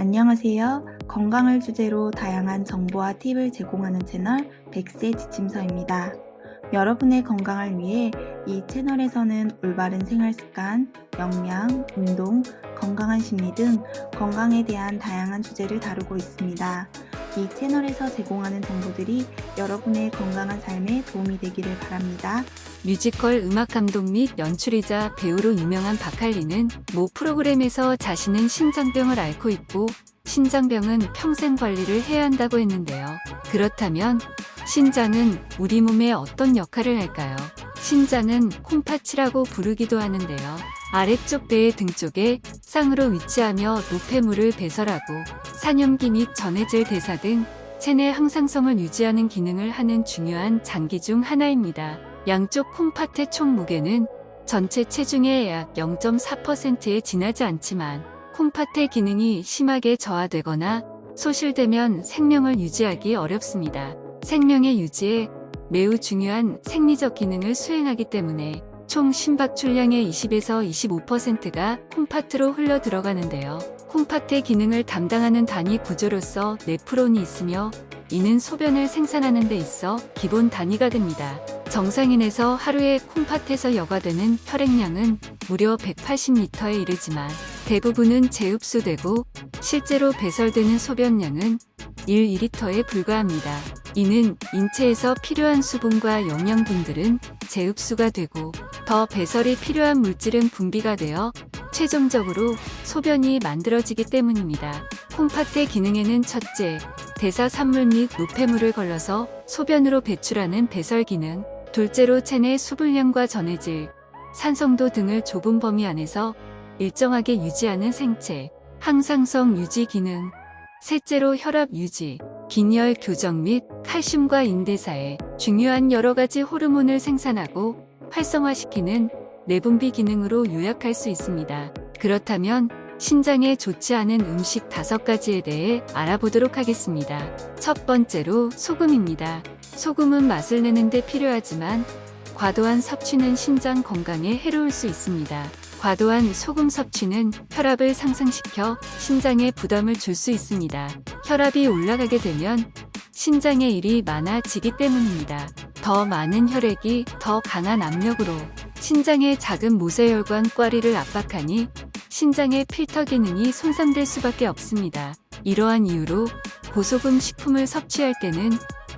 안녕하세요. 건강을 주제로 다양한 정보와 팁을 제공하는 채널 백세 지침서입니다. 여러분의 건강을 위해 이 채널에서는 올바른 생활 습관, 영양, 운동, 건강한 심리 등 건강에 대한 다양한 주제를 다루고 있습니다. 이 채널에서 제공하는 정보들이 여러분의 건강한 삶에 도움이 되기를 바랍니다. 뮤지컬 음악 감독 및 연출이자 배우로 유명한 박할리는 모 프로그램에서 자신은 신장병을 앓고 있고 신장병은 평생 관리를 해야 한다고 했는데요. 그렇다면 신장은 우리 몸에 어떤 역할을 할까요? 신장은 콩팥이라고 부르기도 하는데요. 아래쪽 배의 등 쪽에 쌍으로 위치하며 노폐물을 배설하고 산염기 및 전해질 대사 등 체내 항상성을 유지하는 기능을 하는 중요한 장기 중 하나입니다. 양쪽 콩팥의 총 무게는 전체 체중의 약 0.4%에 지나지 않지만 콩팥의 기능이 심하게 저하되거나 소실되면 생명을 유지하기 어렵습니다. 생명의 유지에 매우 중요한 생리적 기능을 수행하기 때문에 총 심박 출량의 20에서 25%가 콩팥으로 흘러 들어가는데요. 콩팥의 기능을 담당하는 단위 구조로서 네프론이 있으며 이는 소변을 생산하는 데 있어 기본 단위가 됩니다. 정상인에서 하루에 콩팥에서 여과되는 혈액량은 무려 180리터에 이르지만 대부분은 재흡수되고 실제로 배설되는 소변량은 1, 2리터에 불과합니다. 이는 인체에서 필요한 수분과 영양분들은 재흡수가 되고 더 배설이 필요한 물질은 분비가 되어 최종적으로 소변이 만들어지기 때문입니다. 콩팥의 기능에는 첫째, 대사 산물 및 노폐물을 걸러서 소변으로 배출하는 배설 기능, 둘째로 체내 수분량과 전해질, 산성도 등을 좁은 범위 안에서 일정하게 유지하는 생체, 항상성 유지 기능, 셋째로 혈압 유지, 빈혈 교정 및 칼슘과 인대사에 중요한 여러 가지 호르몬을 생산하고 활성화시키는 내분비 기능으로 요약할 수 있습니다. 그렇다면 신장에 좋지 않은 음식 다섯 가지에 대해 알아보도록 하겠습니다. 첫 번째로 소금입니다. 소금은 맛을 내는데 필요하지만 과도한 섭취는 신장 건강에 해로울 수 있습니다. 과도한 소금 섭취는 혈압을 상승시켜 신장에 부담을 줄 수 있습니다. 혈압이 올라가게 되면 신장에 일이 많아지기 때문입니다. 더 많은 혈액이 더 강한 압력으로 신장의 작은 모세혈관 꽈리를 압박하니 신장의 필터 기능이 손상될 수밖에 없습니다. 이러한 이유로 고소금 식품을 섭취할 때는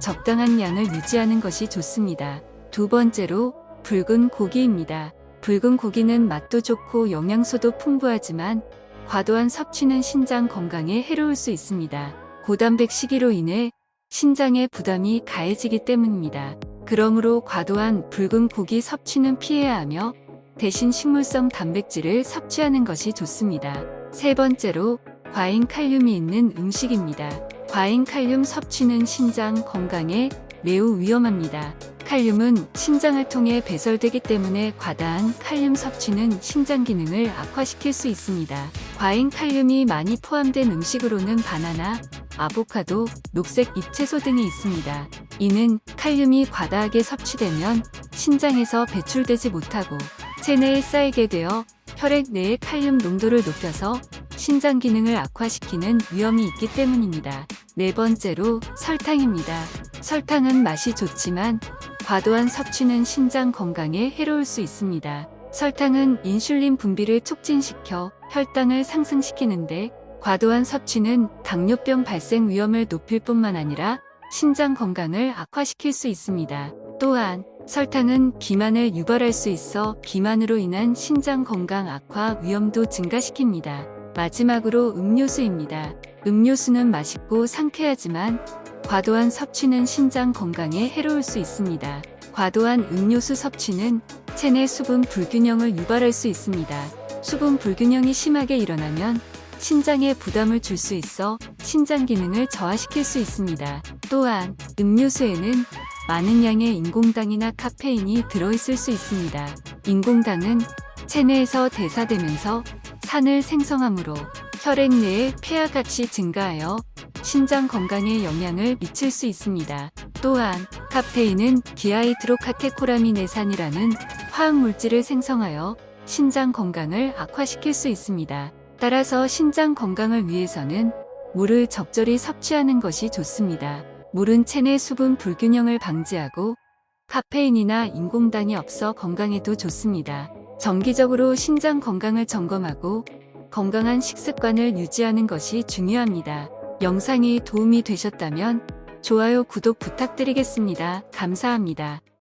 적당한 양을 유지하는 것이 좋습니다. 두 번째로 붉은 고기입니다. 붉은 고기는 맛도 좋고 영양소도 풍부하지만 과도한 섭취는 신장 건강에 해로울 수 있습니다. 고단백 식이로 인해 신장에 부담이 가해지기 때문입니다. 그러므로 과도한 붉은 고기 섭취는 피해야 하며 대신 식물성 단백질을 섭취하는 것이 좋습니다. 세 번째로 과잉 칼륨이 있는 음식입니다. 과잉 칼륨 섭취는 신장 건강에 매우 위험합니다. 칼륨은 신장을 통해 배설되기 때문에 과다한 칼륨 섭취는 신장 기능을 악화시킬 수 있습니다. 과잉 칼륨이 많이 포함된 음식으로는 바나나, 아보카도, 녹색 잎채소 등이 있습니다. 이는 칼륨이 과다하게 섭취되면 신장에서 배출되지 못하고 체내에 쌓이게 되어 혈액 내의 칼륨 농도를 높여서 신장 기능을 악화시키는 위험이 있기 때문입니다. 네 번째로 설탕입니다. 설탕은 맛이 좋지만 과도한 섭취는 신장 건강에 해로울 수 있습니다. 설탕은 인슐린 분비를 촉진시켜 혈당을 상승시키는데 과도한 섭취는 당뇨병 발생 위험을 높일 뿐만 아니라 신장 건강을 악화시킬 수 있습니다. 또한 설탕은 비만을 유발할 수 있어 비만으로 인한 신장 건강 악화 위험도 증가시킵니다. 마지막으로 음료수입니다. 음료수는 맛있고 상쾌하지만 과도한 섭취는 신장 건강에 해로울 수 있습니다. 과도한 음료수 섭취는 체내 수분 불균형을 유발할 수 있습니다. 수분 불균형이 심하게 일어나면 신장에 부담을 줄 수 있어 신장 기능을 저하시킬 수 있습니다. 또한 음료수에는 많은 양의 인공당이나 카페인이 들어있을 수 있습니다. 인공당은 체내에서 대사되면서 산을 생성하므로 혈액 내의 폐하값이 증가하여 신장 건강에 영향을 미칠 수 있습니다. 또한 카페인은 디아이드로카테코라미네산이라는 화학 물질을 생성하여 신장 건강을 악화시킬 수 있습니다. 따라서 신장 건강을 위해서는 물을 적절히 섭취하는 것이 좋습니다. 물은 체내 수분 불균형을 방지하고 카페인이나 인공당이 없어 건강에도 좋습니다. 정기적으로 신장 건강을 점검하고 건강한 식습관을 유지하는 것이 중요합니다. 영상이 도움이 되셨다면 좋아요, 구독 부탁드리겠습니다. 감사합니다.